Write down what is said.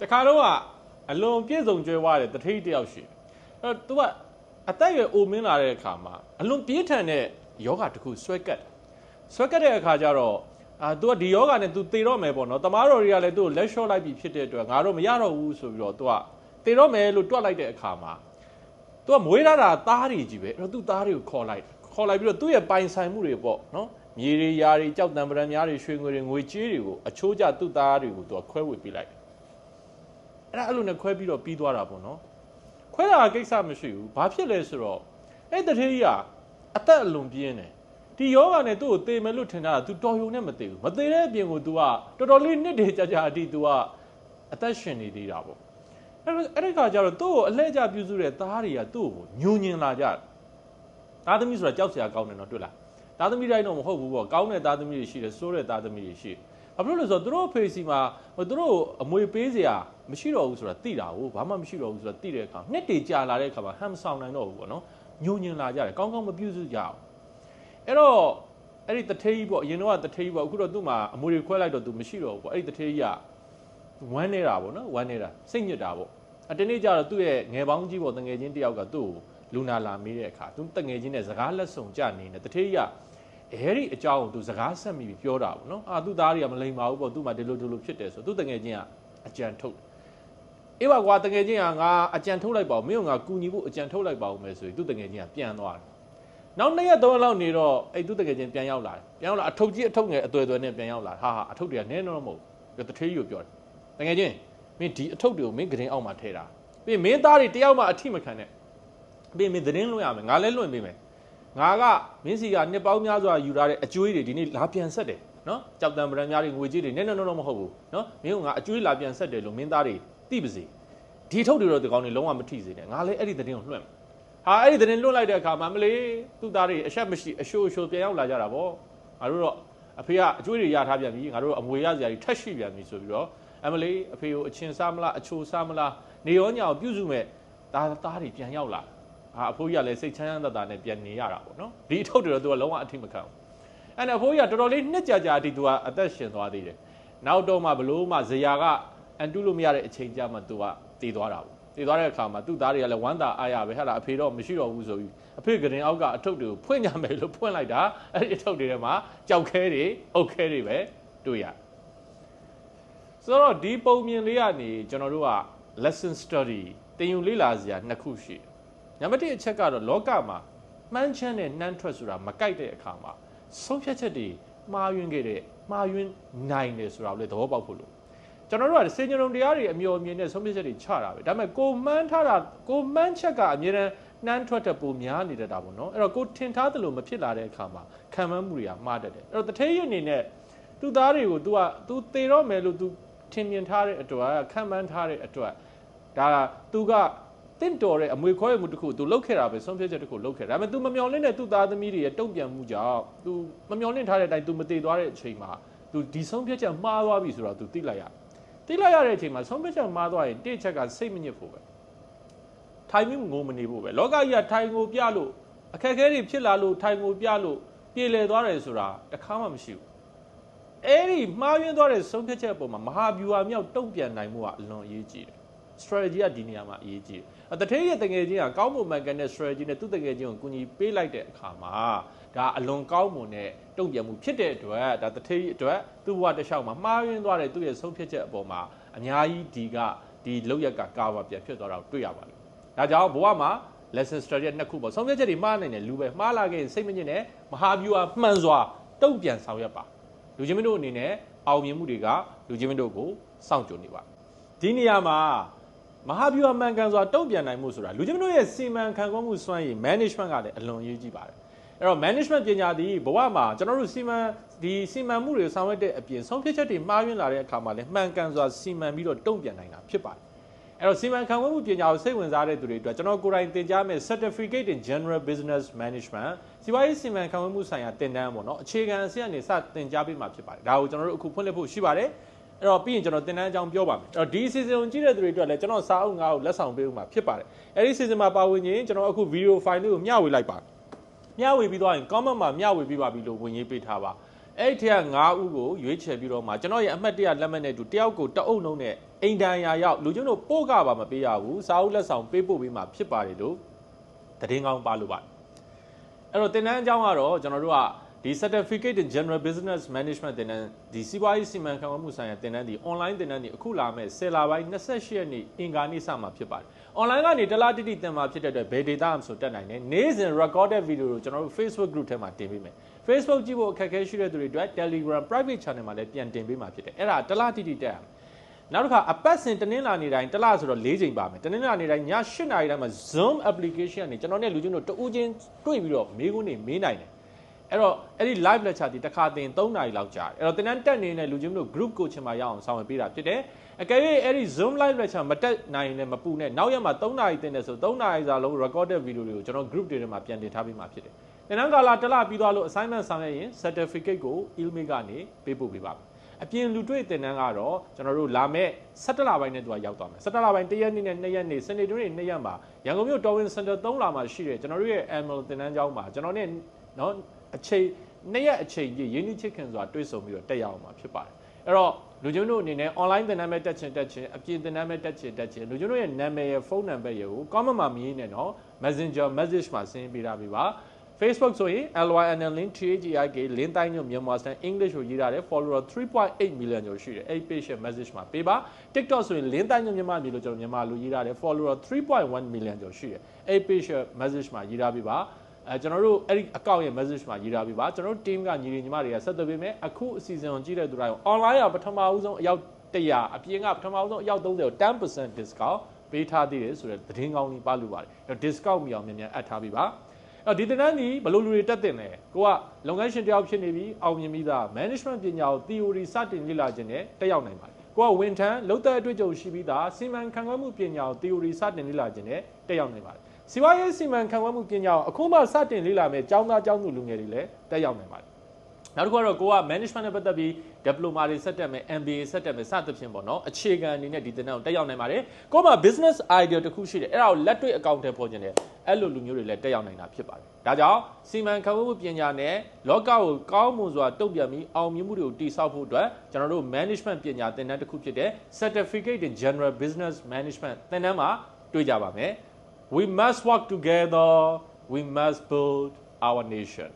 တခါတော့ကအလွန်ပြည့်စုံကြွယ်ဝတဲ့တထိတ်တယောက်ရှိတယ်အဲ့တော့ तू ကအသက်အရွယ်အိုမင်းလာတဲ့အခါမှာအလွန်ပြင်းထန်တဲ့ယောဂတစ်ခုဆွဲကတ်တယ်ဆွဲကတ်တဲ့အခါကျတော့အာ तू ကဒီယောဂနဲ့ तू သေတော့မယ်ပေါ့နော်တမားတော်တွေကလည်း तू ကိုလက်လျှော့လိုက်ပြီဖြစ်တဲ့အတွက်ငါတော့မရတော့ဘူးဆိုပြီးတော့ तू ကသေတော့မယ်လို့တွက်လိုက်တဲ့အခါမှာ तू ကမွေးထားတာသားတွေကြီးပဲအဲ့တော့ तू သားတွေကိုခေါ်လိုက်တယ်ခေါ်လိုက်ပြီးတော့သူ့ရဲ့ပိုင်ဆိုင်မှုတွေပေါ့နော်မြေတွေယာတွေကြောက်တံပရံများတွေရွှေငွေတွေငွေကြေးတွေကိုအချိုးကျသူ့သားတွေကို तू ကခွဲဝေပေးလိုက်တယ် အဲ့ဒါအဲ့လိုနဲ့ခွဲပြီးတော့ပြီးသွားတာပေါ့နော် ခွဲတာကိစ္စမရှိဘူးဘာဖြစ်လဲဆိုတော့အဲ့တထေးကြီးကအသက်အလွန်ပြင်းတယ်ဒီယောဂနဲ့သူ့ကိုသေမယ်လို့ထင်တာက तू တော်ယုံနဲ့မသေဘူးမသေတဲ့အပြင်ကို तू ကတော်တော်လေးနှစ်တည်းကြာကြာအထိ तू ကအသက်ရှင်နေသေးတာပေါ့အဲ့တော့အဲ့ဒီခါကျတော့သူ့ကိုအလှည့်ကျပြုစုတဲ့သားတွေကသူ့ကိုညှို့ညင်လာကြတယ်သားသမီးဆိုတာကြောက်စရာကောင်းတယ်နော်တွေ့လားသားသမီးတိုင်းတော့မဟုတ်ဘူးပေါ့ကောင်းတဲ့သားသမီးတွေရှိတယ်စိုးတဲ့သားသမီးတွေရှိတယ် ဘာဖြစ်လို့လဲဆိုတော့သူတို့အဖေစီမှာသူတို့အမွေပေးစရာမရှိတော့ဘူးဆိုတာသိတာကိုဘာမှမရှိတော့ဘူးဆိုတာသိတဲ့အခါနှစ်တေကြာလာတဲ့အခါမှာဟမ်ဆောင်နိုင်တော့ဘူးပေါ့နော်ညှို့ညင်လာကြတယ်ကောင်းကောင်းမပြုစုကြအောင်အဲ့တော့အဲ့ဒီတထေးကြီးပေါ့အရင်တော့တထေးကြီးပေါ့အခုတော့သူ့မှာအမွေတွေခွဲလိုက်တော့သူမရှိတော့ဘူးပေါ့အဲ့ဒီတထေးကြီးကဝမ်းနေတာပေါ့နော်ဝမ်းနေတာစိတ်ညစ်တာပေါ့အတနေ့ကျတော့သူ့ရဲ့ငယ်ပေါင်းကြီးပေါ့တငယ်ချင်းတယောက်ကသူ့ကိုလူနာလာမေးတဲ့အခါသူတငယ်ချင်းနဲ့စကားလက်ဆောင်ကြနေတယ်တထေးကြီးက အဲ့ဒီအကြောင်းကိုသူစကားဆက်မိပြီးပြောတာပေါ့နော်အာသူ့သားတွေကမလိမ်ပါဘူးပေါ့သူ့မှာဒီလိုဒီလိုဖြစ်တယ်ဆိုသူ့တငယ်ချင်းကအကြံထုတ်အေးပါကွာတငယ်ချင်းကငါအကြံထုတ်လိုက်ပါဦးမင်းကငါကူညီဖို့အကြံထုတ်လိုက်ပါဦးမယ်ဆိုပြီးသူ့တငယ်ချင်းကပြန်သွားတယ်နောက်နှစ်ရက်သုံးရက်လောက်နေတော့အဲ့သူ့တကယ်ချင်းပြန်ရောက်လာတယ်ပြန်ရောက်လာအထုပ်ကြီးအထုပ်ငယ်အသွယ်သွယ်နဲ့ပြန်ရောက်လာဟာဟာအထုပ်တွေကနည်းတော့မဟုတ်ဘူးတထေးကြီးကိုပြောတယ်တကယ်ချင်းမင်းဒီအထုပ်တွေကိုမင်းကရင်အောက်မှာထည့်တာပြီးမင်းသားတွေတယောက်မှအထိမခံနဲ့ပြီးမင်းသတင်းလွှင့်ရမယ်ငါလည်းလွှင့်ပေးမယ် ငါကမင်းစီကနှစ်ပေါင်းများစွာယူထားတဲ့အကျွေးတွေဒီနေ့လာပြန်ဆက်တယ်နော်ကြောက်တံပရံများတွေငွေကြေးတွေနဲ့နဲ့တော့မဟုတ်ဘူးနော်မင်းကငါအကျွေးလာပြန်ဆက်တယ်လို့မင်းသားတွေသိပါစေဒီထုတ်တွေတော့ဒီကောင်းတွေလုံးဝမထိစေနဲ့ငါလည်းအဲ့ဒီသတင်းကိုလွှင့်ဟာအဲ့ဒီသတင်းလွှင့်လိုက်တဲ့အခါမှာမလေးသူ့သားတွေအဆက်မရှိအရှိုးအရှိုးပြန်ရောက်လာကြတာပေါ့ငါတို့တော့အဖေကအကျွေးတွေရထားပြန်ပြီငါတို့အမွေရစရာတွေထက်ရှိပြန်ပြီဆိုပြီးတော့အမလေးအဖေကိုအချင်းစားမလားအချိုစားမလားနေရောညာကိုပြုစုမဲ့သားသားတွေပြန်ရောက်လာ အာအဖိုးကြီးကလည်းစိတ်ချမ်းချမ်းသာသာနဲ့ပြန်နေရတာပေါ့နော်ဒီအထုပ်တွေတော့သူကလုံးဝအထိမခံဘူးအဲ့ဒါအဖိုးကြီးကတော်တော်လေးနှစ်ကြာကြာအထိသူကအသက်ရှင်သွားသေးတယ်နောက်တော့မှဘလို့မှဇရာကအန်တုလို့မရတဲ့အချိန်ကြာမှသူကတည်သွားတာပေါ့တည်သွားတဲ့အခါမှာသူ့သားတွေကလည်းဝမ်းသာအားရပဲဟာလားအဖေတော့မရှိတော့ဘူးဆိုပြီးအဖေကရင်အောက်ကအထုပ်တွေကိုဖွင့်ကြမယ်လို့ဖွင့်လိုက်တာအဲ့ဒီအထုပ်တွေထဲမှာကြောက်ခဲတွေအုတ်ခဲတွေပဲတွေ့ရဆိုတော့ဒီပုံမြင်လေးကနေကျွန်တော်တို့က lesson study တင်ယူလေ့လာစရာနှစ်ခုရှိတယ် နံပါတ်1အချက်ကတော့လောကမှာမှန်းချမ်းတဲ့နှမ်းထွက်ဆိုတာမကြိုက်တဲ့အခါမှာဆုံးဖြတ်ချက်တွေမှားယွင်းခဲ့တဲ့မှားယွင်းနိုင်တယ်ဆိုတာကိုလည်းသဘောပေါက်ဖို့လို့ကျွန်တော်တို့ကစေညုံတရားတွေအမျှော်အမြင်နဲ့ဆုံးဖြတ်ချက်တွေချတာပဲဒါပေမဲ့ကိုမှန်းထားတာကိုမှန်းချက်ကအမြဲတမ်းနှမ်းထွက်တဲ့ပုံများနေတတ်တာပေါ့နော်အဲ့တော့ကိုထင်ထားသလိုမဖြစ်လာတဲ့အခါမှာခံမှန်းမှုတွေကမှားတတ်တယ်အဲ့တော့တထေးရအနေနဲ့သူ့သားတွေကို तू က तू သေတော့မယ်လို့ तू ထင်မြင်ထားတဲ့အတွက်ခံမှန်းထားတဲ့အတွက်ဒါက तू က တင့်တော်တဲ့အမွေခွဲမှုတစ်ခု तू လုတ်ခဲ့တာပဲဆုံးဖြတ်ချက်တစ်ခုလုတ်ခဲ့ဒါပေမဲ့ तू မမျော်လင့်တဲ့သူ့သားသမီးတွေရဲ့တုံ့ပြန်မှုကြောင့် तू မမျော်လင့်ထားတဲ့အတိုင်း तू မတည်သွားတဲ့အချိန်မှာ तू ဒီဆုံးဖြတ်ချက်မှားသွားပြီဆိုတော့ तू သိလိုက်ရသိလိုက်ရတဲ့အချိန်မှာဆုံးဖြတ်ချက်မှားသွားရင်တစ်ချက်ကစိတ်မညစ်ဖို့ပဲထိုင်ပြီးငိုမနေဖို့ပဲလောကကြီးကထိုင်ငိုပြလို့အခက်အခဲတွေဖြစ်လာလို့ထိုင်ငိုပြလို့ပြေလည်သွားတယ်ဆိုတာတခါမှမရှိဘူးအဲ့ဒီမှားယွင်းသွားတဲ့ဆုံးဖြတ်ချက်အပေါ်မှာမဟာဗျူဟာမြောက်တုံ့ပြန်နိုင်မှုကအလွန်အရေးကြီးတယ် strategy ကဒီနေရာမှာအရေးကြီးတယ်။တထေးရဲ့တငယ်ချင်းကကောင်းမွန်မှန်ကန်တဲ့ strategy နဲ့သူ့တငယ်ချင်းကိုကူညီပေးလိုက်တဲ့အခါမှာဒါအလွန်ကောင်းမွန်တဲ့တုံ့ပြန်မှုဖြစ်တဲ့အတွက်ဒါတထေးအတွက်သူ့ဘဝတစ်လျှောက်မှာမှားယွင်းသွားတဲ့သူ့ရဲ့ဆုံးဖြတ်ချက်အပေါ်မှာအများကြီးဒီကဒီလောက်ရက်ကကာဝါပြန်ဖြစ်သွားတာကိုတွေ့ရပါတယ်။ဒါကြောင့်ဘဝမှာ lesson strategy နှစ်ခုပေါ့ဆုံးဖြတ်ချက်တွေမှားနိုင်တယ်လူပဲမှားလာခဲ့ရင်စိတ်မညစ်နဲ့မဟာဗျူဟာမှန်စွာတုံ့ပြန်ဆောင်ရွက်ပါလူချင်းမင်းတို့အနေနဲ့အောင်မြင်မှုတွေကလူချင်းမင်းတို့ကိုစောင့်ကြိုနေပါဒီနေရာမှာ မဟာဗျူဟာမှန်ကန်စွာတုံ့ပြန်နိုင်မှုဆိုတာလူချင်းတို့ရဲ့စီမံခန့်ခွဲမှုစွမ်းရည် management ကလည်းအလွန်အရေးကြီးပါတယ်အဲ့တော့ management ပညာသည်ဘဝမှာကျွန်တော်တို့စီမံဒီစီမံမှုတွေဆောင်ရွက်တဲ့အပြင်ဆုံးဖြတ်ချက်တွေမှားယွင်းလာတဲ့အခါမှာလည်းမှန်ကန်စွာစီမံပြီးတော့တုံ့ပြန်နိုင်တာဖြစ်ပါတယ်အဲ့တော့စီမံခန့်ခွဲမှုပညာကိုစိတ်ဝင်စားတဲ့သူတွေအတွက်ကျွန်တော်ကိုယ်တိုင်သင်ကြားမယ့် Certificate in General Business Management စီးပွားရေးစီမံခန့်ခွဲမှုဆိုင်ရာသင်တန်းပေါ့နော်အခြေခံအဆင့်အနေစတင်ကြားပေးမှာဖြစ်ပါတယ်ဒါကိုကျွန်တော်တို့အခုဖွင့်လှစ်ဖို့ရှိပါတယ် အဲ့တော့ပြီးရင်ကျွန်တော်တင်တန်းအကြောင်းပြောပါမယ်အဲ့တော့ဒီ season ကိုကြည့်တဲ့သူတွေအတွက်လည်းကျွန်တော်စာအုပ်ငါးကိုလက်ဆောင်ပေးဦးမှာဖြစ်ပါတယ်အဲ့ဒီ season မှာပါဝင်ရင်ကျွန်တော်အခု video file လေးကိုမျှဝေလိုက်ပါမျှဝေပြီးသွားရင် comment မှာမျှဝေပြီးပါပြီလို့ဝင်ရေးပေးထားပါအဲ့ဒီထက်က9ဦးကိုရွေးချယ်ပြီးတော့မှကျွန်တော်ရဲ့အမှတ်တရလက်မှတ်နဲ့အတူတယောက်ကိုတအုပ်နှုံးနဲ့အိမ်တန်ရာရောက်လူချင်းတို့ပို့ကပါမပေးရဘူးစာအုပ်လက်ဆောင်ပေးပို့ပေးမှာဖြစ်ပါတယ်လို့သတင်းကောင်းပါလို့ပါတယ်အဲ့တော့တင်တန်းအကြောင်းကတော့ကျွန်တော်တို့က ဒီ certificate in general business management တင်တန်းဒီစီးပွားရေးစီမံခန့်ခွဲမှုဆိုင်ရာတင်တန်းဒီ online တင်တန်းဒီအခုလာမဲ့10လပိုင်း28ရက်နေ့အင်္ဂါနေ့စမှာဖြစ်ပါတယ် online ကနေတလားတိတိတင်မှာဖြစ်တဲ့အတွက်ဘယ် data မှဆိုတက်နိုင်တယ်နေ့စဉ် recorded video ကိုကျွန်တော်တို့ Facebook group ထဲမှာတင်ပေးမယ် Facebook ကြည့်ဖို့အခက်အခဲရှိတဲ့သူတွေအတွက် Telegram private channel မှာလည်းပြန်တင်ပေးမှာဖြစ်တယ်အဲ့ဒါတလားတိတိတက်ရမယ်နောက်တစ်ခါအပတ်စဉ်တနင်္လာနေ့တိုင်းတစ်လဆိုတော့၄ချိန်ပါမယ်တနင်္လာနေ့တိုင်းည8နာရီတိုင်းမှာ Zoom application ကနေကျွန်တော်နဲ့လူချင်းတို့တူးချင်းတွေ့ပြီးတော့မေးခွန်းတွေမေးနိုင်တယ် အဲ့တော့အဲ့ဒီ live lecture ဒီတစ်ခါတင်3နာရီလောက်ကြာတယ်အဲ့တော့တင်တန်းတက်နေတဲ့လူချင်းတို့ group coaching မှာရအောင်ဆောင်ရွက်ပေးတာဖြစ်တယ်အကယ်၍အဲ့ဒီ Zoom live lecture မတက်နိုင်ရင်လည်းမပူနဲ့နောက်ရက်မှာ3နာရီတင်တယ်ဆို3နာရီစာလုံး recorded video တွေကိုကျွန်တော် group တွေထဲမှာပြန်တင်ထားပေးမှာဖြစ်တယ်တင်တန်းကာလတစ်လပြီးသွားလို့ assignment ဆောင်ရွက်ရင် certificate ကို email ကနေပေးပို့ပေးပါမယ်အပြင်လူတွေ့တင်တန်းကတော့ကျွန်တော်တို့လာမဲ့17လပိုင်းနဲ့သူကရောက်သွားမယ်17လပိုင်း1ရက်နေ့နဲ့2ရက်နေ့စနေတွင်း2ရက်မှာရန်ကုန်မြို့တော်ဝင်စင်တာ3လမှာရှိတယ်ကျွန်တော်တို့ရဲ့ annual တင်တန်းကျောင်းမှာကျွန်တော်နဲ့နော် အချိန်2ရက်အချိန်ကြီးရင်းနှီးချစ်ခင်စွာတွေ့ဆုံပြီးတော့တက်ရအောင်မှာဖြစ်ပါတယ်အဲ့တော့လူချင်းတို့အနေနဲ့ online သင်တန်းပဲတက်ချင်တက်ချင်အပြင်သင်တန်းပဲတက်ချင်တက်ချင်လူချင်းတို့ရဲ့နာမည်ရဲ့ဖုန်းနံပါတ်ရဲ့ကို comment မှာမြင်နေတော့ Messenger message မှာဆင်းပေးထားပေးပါ Facebook ဆိုရင် LYNL link THEIK လင်းတိုင်းညိုမြန်မာစတန် English ကိုရေးထားတယ် follower 3.8 million ကျော်ရှိတယ်အဲ့ page ရဲ့ message မှာပေးပါ TikTok ဆိုရင်လင်းတိုင်းညိုမြန်မာမျိုးလို့ကျွန်တော်မြန်မာလိုရေးထားတယ် follower 3.1 million ကျော်ရှိတယ်အဲ့ page ရဲ့ message မှာရေးထားပေးပါ အဲကျွန်တော်တို့အဲ့ဒီ account ရဲ့ message မှာရေးထားပေးပါကျွန်တော်တို့ team ကညီတွေညီမတွေကဆက်သွယ်ပေးမယ်အခုအစီအစဉ်ကိုကြည့်တဲ့သူတိုင်း online ကပထမဦးဆုံးအယောက်100အပြင်ကပထမဦးဆုံးအယောက်30ကို10% discount ပေးထားသေးတယ်ဆိုတဲ့သတင်းကောင်းလေးပါလို့ပါတယ်အဲ့ discount မြအောင်မြန်မြန်အပ်ထားပေးပါအဲ့ဒီတင်တန်းဒီဘလို့လူတွေတက်တင်လဲကိုကလုပ်ငန်းရှင်တယောက်ဖြစ်နေပြီအောင်မြင်ပြီးသား management ပညာကို theory စတင်လေ့လာခြင်းနဲ့တက်ရောက်နိုင်ပါတယ်ကိုကဝန်ထမ်းလုံသက်အတွေ့အကြုံရှိပြီးသားစီမံခန့်ခွဲမှုပညာကို theory စတင်လေ့လာခြင်းနဲ့တက်ရောက်နိုင်ပါတယ် စီဝါရေးစီမံခန့်ခွဲမှုပညာကိုအခုမှစတင်လေ့လာမယ်ကျောင်းသားကျောင်းသူလူငယ်တွေလည်းတက်ရောက်နိုင်ပါတယ်နောက်တစ်ခုကတော့ကိုက management နဲ့ပတ်သက်ပြီး diploma တွေဆက်တက်မယ် MBA ဆက်တက်မယ်စသဖြင့်ပေါ့နော်အခြေခံအနေနဲ့ဒီတင်တန်းကိုတက်ရောက်နိုင်ပါတယ်ကိုကမှ business idea တစ်ခုရှိတယ်အဲ့ဒါကိုလက်တွေ့အကောင့်ထဲပေါ်ခြင်းတယ်အဲ့လိုလူမျိုးတွေလည်းတက်ရောက်နိုင်တာဖြစ်ပါတယ်ဒါကြောင့်စီမံခန့်ခွဲမှုပညာနဲ့လောကကိုကောင်းမွန်စွာတုံ့ပြန်ပြီးအောင်မြင်မှုတွေကိုတည်ဆောက်ဖို့အတွက်ကျွန်တော်တို့ management ပညာသင်တန်းတစ်ခုဖြစ်တဲ့ certificate in general business management သင်တန်းမှာတွေ့ကြပါမယ် we must work together. We must build our nation